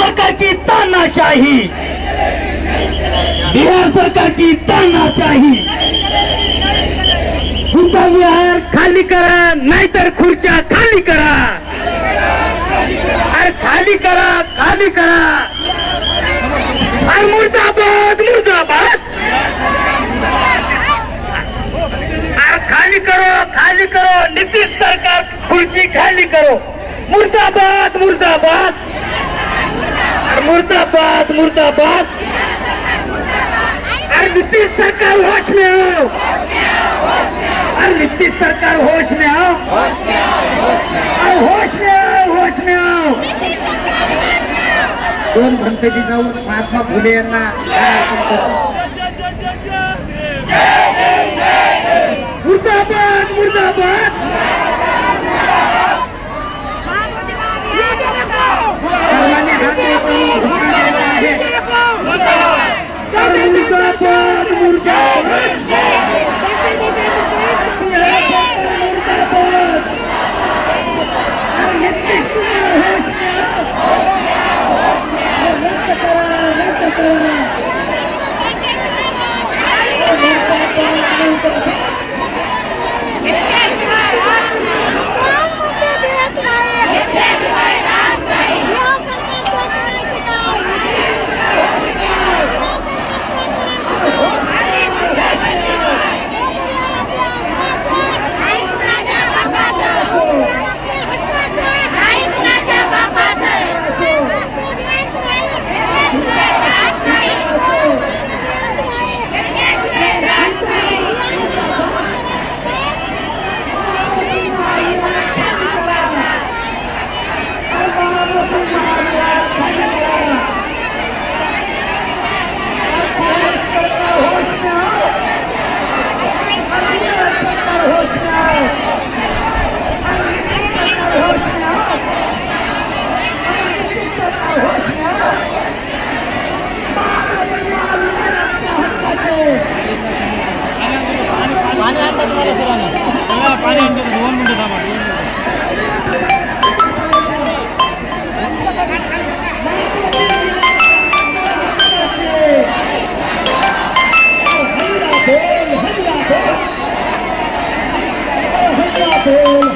सरकार की तानाशाही। बिहार सरकार की तानाशाही। हुंडा विहार खाली करा, नाहीतर खुर्च्या खाली करा. अरे खाली करा खाली करा. अरे मुर्दाबाद मुर्दाबाद. अरे खाली करो खाली करो. नीतीश सरकार खुर्ची खाली करो. मुर्दाबाद मुर्दाबाद. मुर्दाबाद मुर्दाबाद। अरे नीतीश सरकार होश में आओ अरे नीतीश सरकार होश में आओ अरे होश में आओ होश में आओ दोन गणपती जाऊन महात्मा फुले यांना. Mujer, mujer. 안에 있는 거 노란 물도 담아. Oh,